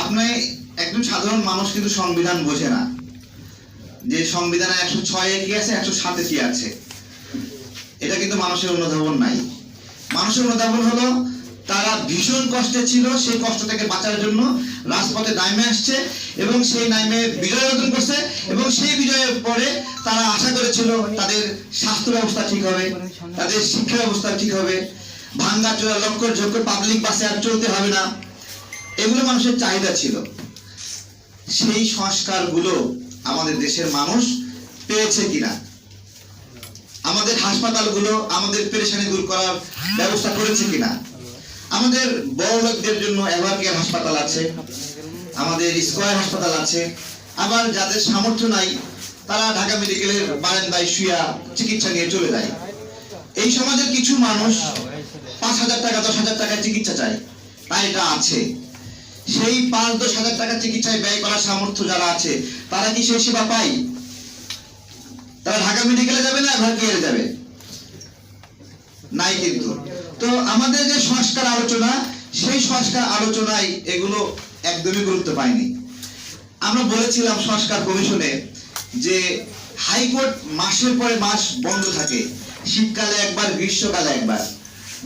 আপনি একজন সাধারণ মানুষ কিন্তু সংবিধান বোঝে না। যে সংবিধানে একশো ছয়ে কি আছে, একশো সাতে কি আছে? এটা কিন্তু মানুষের অনুধাবন নাই। মানুষের অনুধাবন হলো, তারা ভীষণ কষ্টে ছিল, সেই কষ্ট থেকে বাঁচার জন্য রাজপথে নামে আসছে এবং সেই নামে বিজয় অর্জন করছে এবং সেই বিজয়ের পরে তারা আশা করেছিল তাদের স্বাস্থ্য ব্যবস্থা ঠিক হবে, তাদের শিক্ষা ব্যবস্থা ঠিক হবে। ভাঙ্গা চোরা লক্কর ঝক্কর পাবলিক বাসে আর চলতে হবে না। এগুলো মানুষের চাহিদা ছিল। সেই সংস্কারগুলো আমাদের দেশের মানুষ পেয়েছে কিনা? আমাদের হাসপাতালগুলো আমাদের পেরেশানি দূর করার ব্যবস্থা করেছে কিনা? আমাদের বড় লোকদের জন্য এভারকেয়ার হাসপাতাল আছে, আমাদের স্কয়ার হাসপাতাল আছে। আবার যাদের সামর্থ্য নাই, তারা ঢাকা মেডিকেলের বারান্দায় শুয়া চিকিৎসা নিয়ে চলে যায়। এই সমাজের কিছু মানুষ হাজার টাকা, দশ হাজার চিকিৎসা চায় তাই এটা আছে। সেই পাঁচ, দশ হাজার টাকা চিকিৎসায় ব্যয় করার সামর্থ্য যারা আছে, তারা কি সেই সেবা তারা ঢাকা মেডিকেলে যাবে না এভারকেয়ারে যাবে? নাই কিন্তু। তো আমাদের যে সংস্কার আলোচনা, সেই সংস্কার আলোচনায় এগুলো একদমই গুরুত্ব পায়নি। আমরা বলেছিলাম সংস্কার কমিশনে যে হাইকোর্ট মাসের পরে মাস বন্ধ থাকে। শীতকালে একবার, গ্রীষ্মকালে একবার।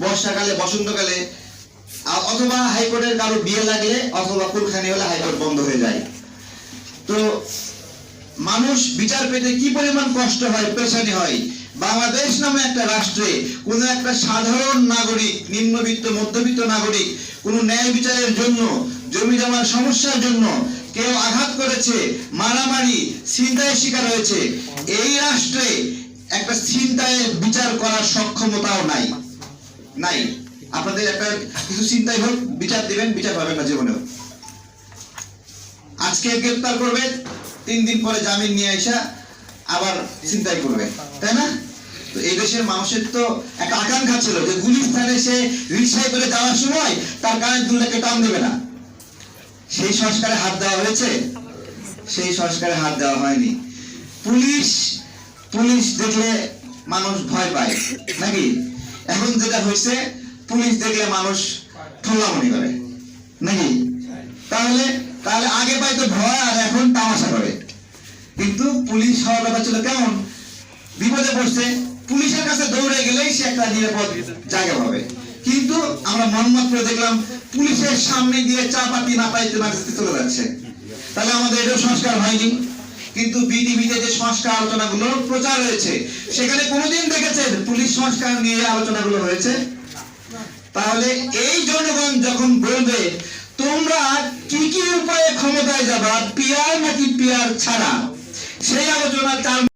বর্ষাকালে, বসন্তকালে অথবা হাইকোর্টের কারও বিয়ে লাগলে অথবা কুলখানি হলে হাইকোর্ট বন্ধ হয়ে যায়। তো মানুষ বিচার পেতে কি পরিমাণ কষ্ট হয় পেশানি হয়? বাংলাদেশ নামে একটা রাষ্ট্রে কোনো একটা সাধারণ নাগরিক, নিম্নবিত্ত, মধ্যবিত্ত নাগরিক কোনো ন্যায় বিচারের জন্য, জমি জমার সমস্যার জন্য কেউ আঘাত করেছে, মারামারি, ছিনতাইয়ের শিকার হয়েছে। এই রাষ্ট্রে একটা ছিনতাইয়ের বিচার করার সক্ষমতাও নাই। নাই। আপনাদের একটা কিছু চিন্তাই হোক, বিচার দিবেন, বিচার পাবেন না জীবনেও। আজকে গ্রেফতার করবে, তিন দিন পরে জামিন নিয়ে আসা আবার চিন্তাই করবে, তাই না? তো এই দেশের মানুষের তো একটা আকাঙ্ক্ষা ছিল যে গুলিস্তানে সে রিক্সায় করে যাওয়ার সময় তার কানের দুলটাকে টান দেবে না। সেই সংস্কারে হাত দেওয়া হয়েছে, সেই সংস্কারে হাত দেওয়া হয়নি। পুলিশ পুলিশ দেখলে মানুষ ভয় পায়, নাকি? এখন যেটা হয়েছে, পুলিশ দেখলে মানুষ ঠোলা মনে করে। নাকি? তাহলে তাহলে আগে পাইতো ভয়, আর এখন তামাশা করে। কিন্তু পুলিশ হওয়ার কথা ছিল কেমন? বিপদে পড়ছে, পুলিশের কাছে দৌড়ে গেলেই সে একটা নিরাপদ জায়গা পাবে। কিন্তু আমরা মনমত করে দেখলাম, পুলিশের সামনে দিয়ে চা পাতি না পাইতে না পাইতে চলে যাচ্ছে। তাহলে আমাদের এটাও সংস্কার হয়নি। কিন্তু বিডিবিতে যে সংস্কার আলোচনাগুলো প্রচার হয়েছে, সেখানে কোনোদিন দেখেছেন পুলিশ সংস্কার নিয়ে আলোচনাগুলো হয়েছে? তাহলে এই জনগণ যখন বলবে, তোমরা কি কি উপায়ে ক্ষমতায় যাবা, পিয়ার নাকি পিয়ার ছাড়া? সেই আলোচনা